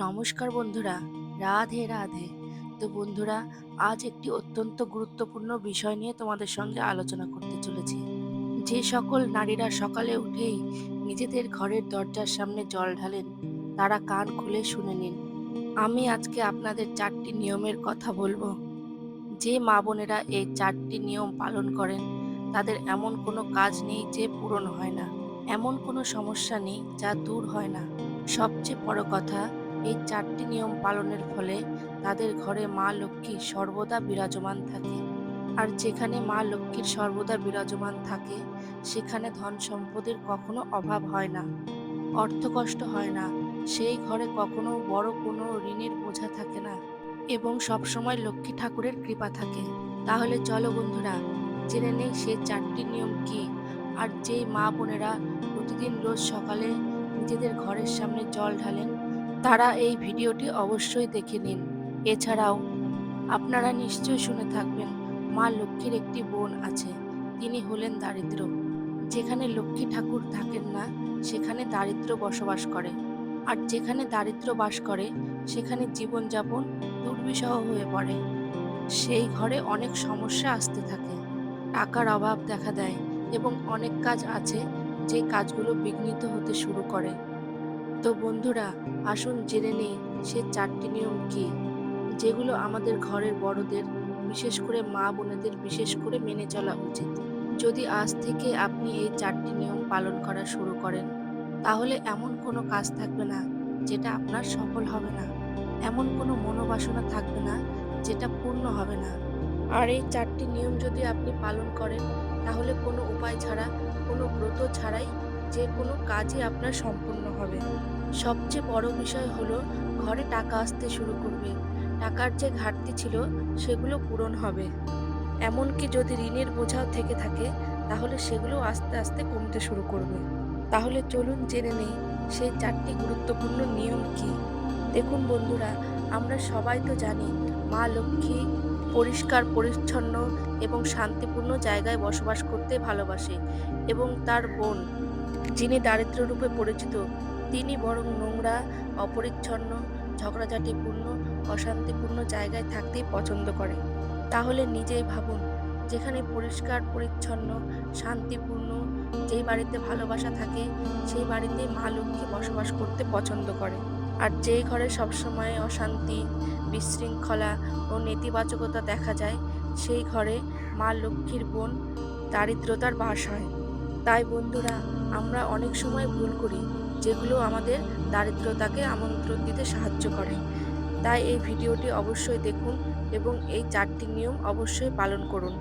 নমস্কার বন্ধুরা, রাধে রাধে। তো বন্ধুরা, আজ একটি অত্যন্ত গুরুত্বপূর্ণ বিষয় নিয়ে তোমাদের সঙ্গে আলোচনা করতে চলেছি। যে সকল নারীরা সকালে উঠেই নিজেদের ঘরের দরজার সামনে জল ঢালেন, তারা কান খুলে শুনে নিন। আমি আজকে আপনাদের চারটি নিয়মের কথা বলব। যে মা বোনেরা এই চারটি নিয়ম পালন করেন, তাদের এমন কোনো কাজ নেই যে পূরণ হয় না। এমন কোনো সমস্যা নেই যা দূর হয় না। সবচেয়ে বড় কথা এই চারটি নিয়ম পালনের ফলে তাদের ঘরে মা লক্ষ্মী সর্বদা বিরাজমান থাকে। আর যেখানে মা লক্ষ্মীর সর্বদা বিরাজমান থাকে, সেখানে ধন সম্পদের কখনো অভাব হয় না। অর্থকষ্ট হয় না, সেই ঘরে কখনো বড় কোনো ঋণের বোঝা থাকে না এবং সবসময় লক্ষ্মী ঠাকুরের কৃপা থাকে। তাহলে চলো বন্ধুরা, জেনে নেই সে চারটি নিয়ম কি? আর যেই মা বোনেরা প্রতিদিন রোজ সকালে নিজেদের ঘরের সামনে জল ঢালেন তারা এই ভিডিওটি অবশ্যই দেখে নিন। এছাড়াও, আপনারা নিশ্চয়ই শুনে থাকবেন, মা লক্ষ্মীর একটি বোন আছে, তিনি হলেন দারিদ্র। যেখানে লক্ষ্মী ঠাকুর থাকেন না, সেখানে দারিদ্র বসবাস করে। আর যেখানে দারিদ্র বাস করে, সেখানে জীবনযাপন দুর্বিষহ হয়ে পড়ে। সেই ঘরে অনেক সমস্যা আসতে থাকে। টাকার অভাব দেখা দেয় এবং অনেক কাজ আছে, যে কাজগুলো বিঘ্নিত হতে শুরু করে। তো বন্ধুরা, আসুন জেনে নিই সে চারটি নিয়ম কি, যেগুলো আমাদের ঘরের বড়দের, বিশেষ করে মা বোনেদের বিশেষ করে মেনে চলা উচিত। যদি আজ থেকে আপনি এই চারটি নিয়ম পালন করা শুরু করেন, তাহলে এমন কোনো কাজ থাকবে না যেটা আপনার সফল হবে না। এমন কোনো মনোবাসনা থাকবে না যেটা পূর্ণ হবে না। আর এই চারটি নিয়ম যদি আপনি পালন করেন, তাহলে কোনো উপায় ছাড়া, কোনো ব্রত ছাড়াই যে কোনো কাজই আপনার সম্পূর্ণ হবে। সবচেয়ে বড় বিষয় হলো, ঘরে টাকা আসতে শুরু করবে। টাকার যে ঘাটতি ছিল, সেগুলো পূরণ হবে। এমনকি যদি ঋণের বোঝাও থেকে থাকে, তাহলে সেগুলো আস্তে আস্তে কমতে শুরু করবে। তাহলে চলুন জেনে নেই, সেই চারটি গুরুত্বপূর্ণ নিয়ম কি? দেখুন বন্ধুরা, আমরা সবাই তো জানি, মা লক্ষ্মী পরিষ্কার, পরিচ্ছন্ন এবং শান্তিপূর্ণ জায়গায় বসবাস করতে ভালোবাসে এবং তার বোন। যিনি দারিদ্র রূপে পরিচিত, তিনি বরং নোংরা, অপরিচ্ছন্ন, ঝগড়াঝাটিপূর্ণ, অশান্তিপূর্ণ জায়গায় থাকতেই পছন্দ করে। তাহলে নিজেই ভাবুন, যেখানে পরিষ্কার, পরিচ্ছন্ন, শান্তিপূর্ণ, যেই বাড়িতে ভালোবাসা থাকে, সেই বাড়িতে মা লক্ষ্মী বসবাস করতে পছন্দ করে। আর যেই ঘরে সবসময় অশান্তি, বিশৃঙ্খলা ও নেতিবাচকতা দেখা যায়, সেই ঘরে মা লক্ষ্মীর বোন দারিদ্রতার বাস হয়। তাই বন্ধুরা, আমরা অনেক সময় ভুল করি, যেগুলো আমাদের দারিদ্রতাকে আমন্ত্রণ দিতে সাহায্য করে। তাই এই ভিডিওটি অবশ্যই দেখুন এবং এই চারটি নিয়ম অবশ্যই পালন করুন।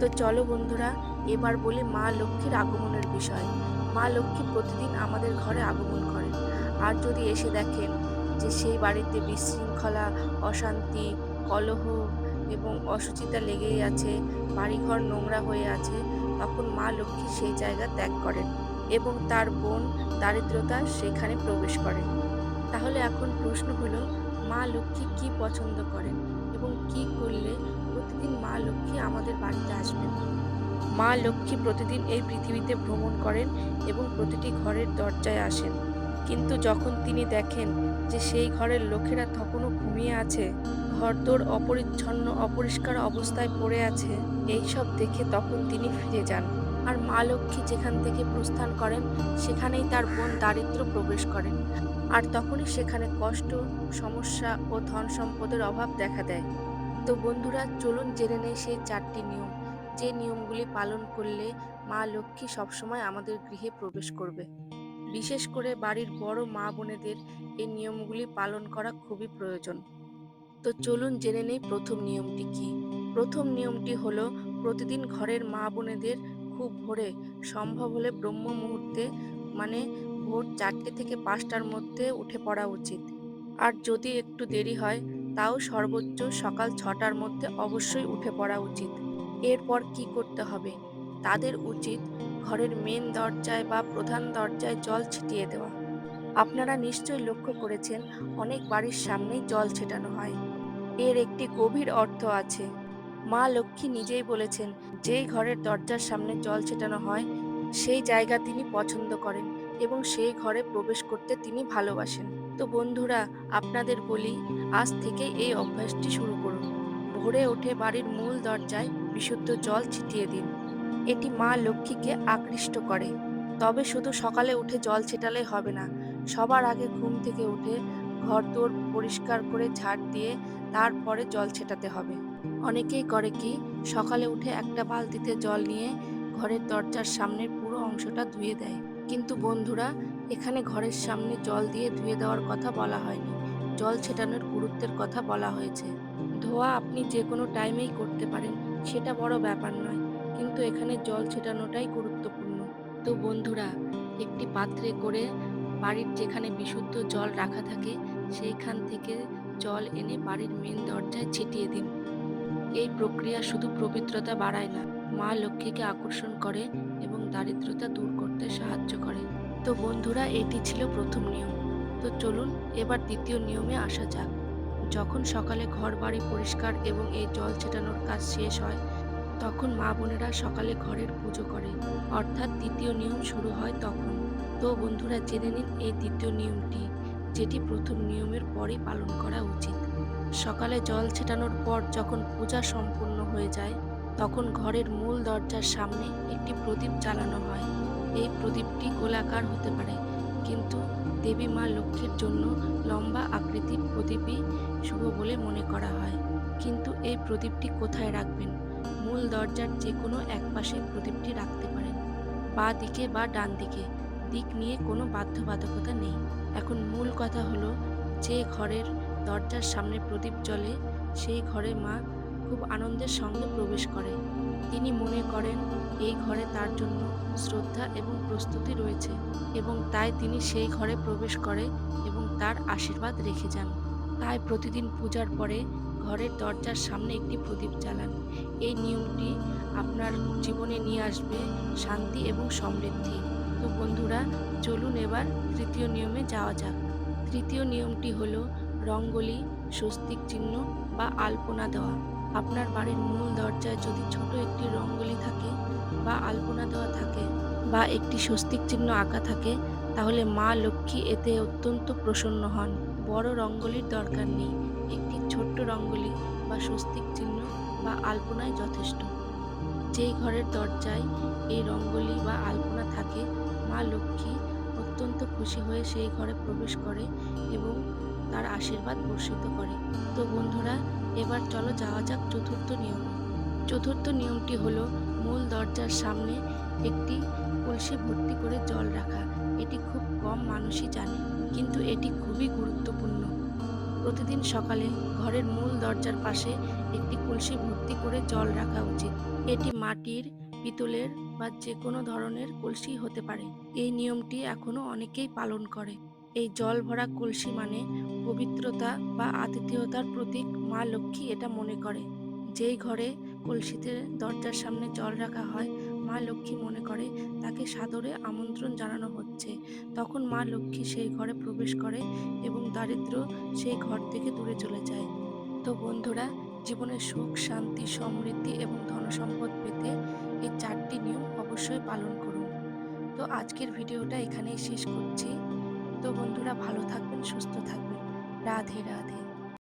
তো চলো বন্ধুরা, এবার বলি মা লক্ষ্মীর আগমনের বিষয়। মা লক্ষ্মী প্রতিদিন আমাদের ঘরে আগমন করেন। আর যদি এসে দেখেন যে সেই বাড়িতে বিশৃঙ্খলা, অশান্তি, কলহ এবং অসুচিতা লেগেই আছে, বাড়িঘর নোংরা হয়ে আছে তখন মা লক্ষ্মী সেই জায়গা ত্যাগ করেন এবং তার বোন দারিদ্রতা সেখানে প্রবেশ করে। তাহলে এখন প্রশ্ন হলো, মা লক্ষ্মী কি পছন্দ করেন এবং কি করলে প্রতিদিন মা লক্ষ্মী আমাদের বাড়িতে আসবেন? মা লক্ষ্মী প্রতিদিন এই পৃথিবীতে ভ্রমণ করেন এবং প্রতিটি ঘরের দরজায় আসেন। কিন্তু যখন তিনি দেখেন যে সেই ঘরের লোকেরা তখনও ঘুমিয়ে আছে ঘরদোর অপরিচ্ছন্ন, অপরিষ্কার অবস্থায় পড়ে আছে। এই সব দেখে তখন তিনি ফিরে যান। আর মা লক্ষ্মী যেখান থেকে প্রস্থান করেন, সেখানেই তার বোন দারিদ্র প্রবেশ করেন। আর তখনই সেখানে কষ্ট, সমস্যা ও ধন সম্পদের অভাব দেখা দেয়। তো বন্ধুরা, চলুন জেনে নেই সেই চারটি নিয়ম। যে নিয়মগুলি পালন করলে মা লক্ষ্মী সবসময় আমাদের গৃহে প্রবেশ করবে। বিশেষ করে বাড়ির বড় মা বোনেদের এই নিয়মগুলি পালন করা খুবই প্রয়োজন। তো চলুন জেনে নেই প্রথম নিয়মটি কি। প্রথম নিয়মটি হলো, প্রতিদিন ঘরের মা বোনেদের খুব ভোরে, সম্ভব হলে ব্রহ্ম মুহূর্তে মানে ভোর চারটে থেকে পাঁচটার মধ্যে উঠে পড়া উচিত। আর যদি একটু দেরি হয়, তাও সর্বোচ্চ সকাল ছটার মধ্যে অবশ্যই উঠে পড়া উচিত। এরপর কি করতে হবে? তাদের উচিত ঘরের মেন দরজায় বা প্রধান দরজায় জল ছিটিয়ে দেওয়া। আপনারা নিশ্চয়ই লক্ষ্য করেছেন, অনেক বাড়ির সামনেই জল ছেটানো হয়। এর একটি গভীর অর্থ আছে। মা লক্ষ্মী নিজেই বলেছেন, যেই ঘরের দরজার সামনে জল ছেটানো হয়, সেই জায়গা তিনি পছন্দ করেন এবং সেই ঘরে প্রবেশ করতে তিনি ভালোবাসেন। তো বন্ধুরা, আপনাদের বলি, আজ থেকে এই অভ্যাসটি শুরু করুন। ভোরে উঠে বাড়ির মূল দরজায় বিশুদ্ধ জল ছিটিয়ে দিন। এটি মা লক্ষ্মীকে আকৃষ্ট করে। তবে শুধু সকালে উঠে জল ছেটালে হবে না, সবার আগে ঘুম থেকে উঠে ঘর দোর পরিষ্কার করে ঝাড় দিয়ে তারপরে জল ছেটাতে হবে। অনেকেই করে কি, সকালে উঠে একটা বালতিতে জল নিয়ে ঘরের দরজার সামনের পুরো অংশটা ধুয়ে দেয়। কিন্তু বন্ধুরা, এখানে ঘরের সামনে জল দিয়ে ধুয়ে দেওয়ার কথা বলা হয়নি। জল ছেটানোর গুরুত্বের কথা বলা হয়েছে। ধোয়া আপনি যে কোনো টাইমেই করতে পারেন, সেটা বড় ব্যাপার নয়। কিন্তু এখানে জল ছেটানোটাই গুরুত্বপূর্ণ। তো বন্ধুরা, একটি পাত্রে করে বাড়ির যেখানে বিশুদ্ধ জল রাখা থাকে, সেইখান থেকে জল এনে বাড়ির মেন দরজায় ছিটিয়ে দিন। এই প্রক্রিয়া শুধু পবিত্রতা বাড়ায় না, মা লক্ষ্মীকে আকর্ষণ করে এবং দারিদ্রতা দূর করতে সাহায্য করে। তো বন্ধুরা, এটি ছিল প্রথম নিয়ম। তো চলুন, এবার দ্বিতীয় নিয়মে আসা যাক। যখন সকালে ঘর বাড়ি পরিষ্কার এবং এই জল ছেটানোর কাজ শেষ হয়, তখন মা বোনেরা সকালে ঘরের পুজো করে। অর্থাৎ দ্বিতীয় নিয়ম শুরু হয় তখন। তো বন্ধুরা জেনে নিন এই দ্বিতীয় নিয়মটি, যেটি প্রথম নিয়মের পরই পালন করা উচিত। সকালে জল ছেটানোর পর যখন পূজা সম্পূর্ণ হয়ে যায়, তখন ঘরের মূল দরজার সামনে একটি প্রদীপ জ্বালানো হয়। এই প্রদীপটি গোলাকার হতে পারে, কিন্তু দেবী মা লক্ষ্মীর জন্য লম্বা আকৃতির প্রদীপই শুভ বলে মনে করা হয়। কিন্তু এই প্রদীপটি কোথায় রাখবেন? মূল দরজার যে কোনো এক পাশে প্রদীপটি রাখতে পারেন, বা দিকে বা ডান দিকে। দিক নিয়ে কোনো বাধ্যবাধকতা নেই। এখন মূল কথা হলো, যে ঘরের দরজার সামনে প্রদীপ জ্বলে, সেই ঘরে মা খুব আনন্দের সঙ্গে প্রবেশ করে। তিনি মনে করেন, এই ঘরে তার জন্য শ্রদ্ধা এবং প্রস্তুতি রয়েছে এবং তাই তিনি সেই ঘরে প্রবেশ করে এবং তার আশীর্বাদ রেখে যান। তাই প্রতিদিন পূজার পরে ঘরের দরজার সামনে একটি প্রদীপ জ্বালান। এই নিয়মটি আপনার জীবনে নিয়ে আসবে শান্তি এবং সমৃদ্ধি। তো বন্ধুরা, চলুন এবার তৃতীয় নিয়মে যাওয়া যাক। তৃতীয় নিয়মটি হল রঙ্গোলি, স্বস্তিক চিহ্ন বা আলপনা দেওয়া। আপনার বাড়ির মূল দরজায় যদি ছোট একটি রঙ্গোলি থাকে বা আলপনা দেওয়া থাকে বা একটি স্বস্তিক চিহ্ন আঁকা থাকে, তাহলে মা লক্ষ্মী এতে অত্যন্ত প্রসন্ন হন। বড় রঙ্গোলির দরকার নেই। একটি ছোট্ট রঙ্গোলি বা স্বস্তিক চিহ্ন বা আলপনাই যথেষ্ট। যেই ঘরের দরজায় এই রঙ্গোলি বা আলপনা থাকে, মা লক্ষ্মী অত্যন্ত খুশি হয়ে সেই ঘরে প্রবেশ করে এবং তার আশীর্বাদ বর্ষিত করে। তো বন্ধুরা, এবার চলো যাওয়া যাক চতুর্থ নিয়ম। চতুর্থ নিয়মটি হলো মূল দরজার সামনে একটি কলসি ভর্তি করে জল রাখা। এটি খুব কম মানুষই জানে, কিন্তু এটি খুবই গুরুত্বপূর্ণ। প্রতিদিন সকালে ঘরের মূল দরজার পাশে একটি কলসি ভর্তি করে জল রাখা উচিত। এটি মাটির, পিতলের বা যে কোনো ধরনের কলসি হতে পারে। এই নিয়মটি এখনও অনেকেই পালন করে। এই জল ভরা কলসি মানে পবিত্রতা বা আতিথেয়তার প্রতীক মা লক্ষ্মী এটা মনে করে। যেই ঘরে কলসিতে দরজার সামনে জল রাখা হয় মা লক্ষ্মী মনে করে, তাকে সাদরে আমন্ত্রণ জানানো হচ্ছে। তখন মা লক্ষ্মী সেই ঘরে প্রবেশ করে এবং দারিদ্র সেই ঘর থেকে দূরে চলে যায়। তো বন্ধুরা, জীবনে সুখ, শান্তি, সমৃদ্ধি এবং ধনসম্পদ পেতে এই চারটি নিয়ম অবশ্যই পালন করুন। তো আজকের ভিডিওটা এখানেই শেষ করছি। তো বন্ধুরা, ভালো থাকবেন, সুস্থ থাকবেন। রাধে রাধে।